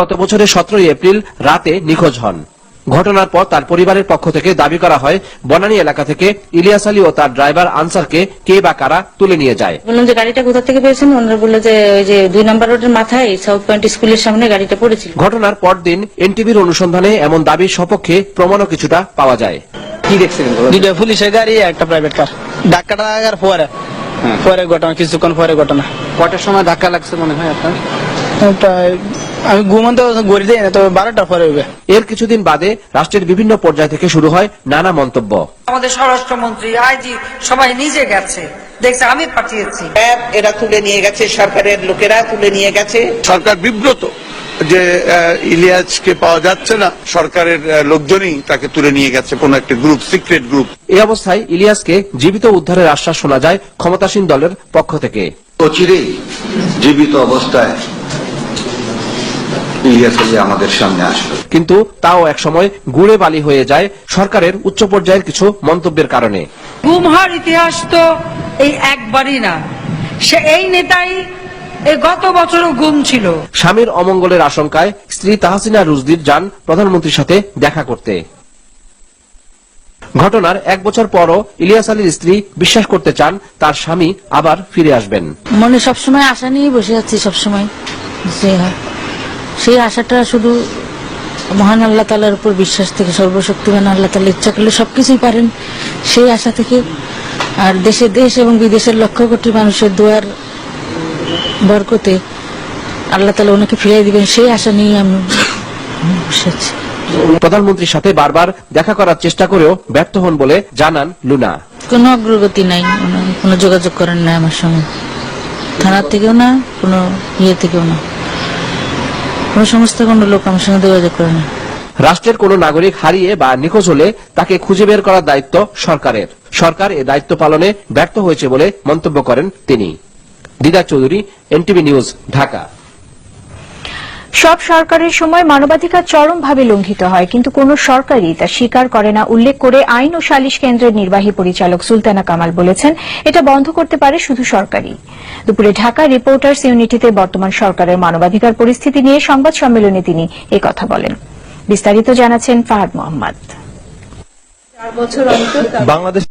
গত বছরের সতেরোই এপ্রিল রাতে নিখোঁজ হন। ঘটনার পর তার পরিবারের পক্ষ থেকে দাবি করা হয় বনানী এলাকা থেকে ইলিয়াস আলী ও তার ড্রাইভার আনসারকে কে বা কারা তুলে নিয়ে যায়। বললাম যে গাড়িটা কোথা থেকে পেয়েছেন? ওনারা বলল যে ওই যে দুই নম্বর রোডের মাথায় সাউথ পয়েন্ট স্কুলের সামনে গাড়িটা পড়েছিল। ঘটনার পরদিন এনটিভির অনুসন্ধানে এমন দাবির সপক্ষে প্রমাণও কিছুটা পাওয়া যায়। কি দেখছিলেন দুইটা পুলিশের গাড়ি একটা প্রাইভেট কার ধাক্কাটা লাগার পরে পরে ঘটনা কিছুক্ষণ পরে ঘটনা। কটার সময় ধাক্কা লাগছে মনে হয় আপনার? প্রায় আমি ঘুমন্ত গড়ি দেই না তবে বারোটার পরে হবে। এর কিছুদিন বাদে রাষ্ট্রের বিভিন্ন পর্যায় থেকে শুরু হয় নানা মন্তব্য। আমাদের স্বরাষ্ট্রমন্ত্রী আইজি সবাই নিজে গেছে। দেখছে আমি পাঠিয়েছি। এরা তুলে নিয়ে গেছে সরকারের লোকেরা তুলে নিয়ে গেছে। সরকার বিব্রত যে আহ, ইলিয়াসকে পাওয়া যাচ্ছে না। সরকারের লোকজনই তাকে তুলে নিয়ে গেছে কোন একটা গ্রুপ সিক্রেট গ্রুপ এই অবস্থায় ইলিয়াসকে জীবিত উদ্ধারের আশ্বাস শোনা যায় ক্ষমতাসীন দলের পক্ষ থেকে। অচিরেই জীবিত অবস্থায় আমাদের সামনে আসবে কিন্তু তাও একসময় গুড়ে বালি হয়ে যায় সরকারের উচ্চ পর্যায়ের কিছু মন্তব্যের কারণে। গুম হওয়ার ইতিহাস তো এই একবারই না। সে এই নেতাই এই গত বছরও গুম ছিল। স্বামীর অমঙ্গলের আশঙ্কায় স্ত্রী তাহসিনা রুজদির যান প্রধানমন্ত্রীর সাথে দেখা করতে। ঘটনার এক বছর পরও ইলিয়াস আলীর স্ত্রী বিশ্বাস করতে চান তার স্বামী আবার ফিরে আসবেন। মনে সবসময় আশা নিয়ে বসে আছি সবসময়। যে সেই আশাটা শুধু মহান আল্লাহ তালার উপর বিশ্বাস থেকে সর্বশক্তিমান আল্লাহ তালা ইচ্ছা করলে সবকিছুই পারেন সেই আশা থেকে। আর দেশে দেশ এবং বিদেশের লক্ষ কোটি মানুষের দুয়ার বরকতে আল্লাহ তালা ওনাকে ফিরিয়ে দিবেন সেই আশা নিয়ে আমি বসে আছি প্রধানমন্ত্রীর সাথে বারবার দেখা করার চেষ্টা করেও ব্যর্থ হন বলে জানান লুনা। কোনো অগ্রগতি নাই কোনো যোগাযোগ করেন না আমার সঙ্গে। থানার থেকেও না কোনো ইয়ে থেকেও না। কোনো সংস্থা কোনো লোক আমার সঙ্গে যোগাযোগ করে না। রাষ্ট্রের কোন নাগরিক হারিয়ে বা নিখোঁজ হলে তাকে খুঁজে বের করার দায়িত্ব সরকারের। সরকার এ দায়িত্ব পালনে ব্যর্থ হয়েছে বলে মন্তব্য করেন তিনি। দিদা চৌধুরী, এনটিভি নিউজ, ঢাকা। সব সরকারের সময় মানবাধিকার চরমভাবে লঙ্ঘিত হয় কিন্তু কোন সরকারই তা স্বীকার করে না। উল্লেখ করে আইন ও সালিশ কেন্দ্রের নির্বাহী পরিচালক সুলতানা কামাল বলেছেন এটা বন্ধ করতে পারে শুধু সরকারই। দুপুরে ঢাকা রিপোর্টার্স ইউনিটিতে বর্তমান সরকারের মানবাধিকার পরিস্থিতি নিয়ে সংবাদ সম্মেলনে তিনি কথা বলেন। বিস্তারিত জানাচ্ছেন ফাহাদ মোহাম্মদ। বাংলাদেশ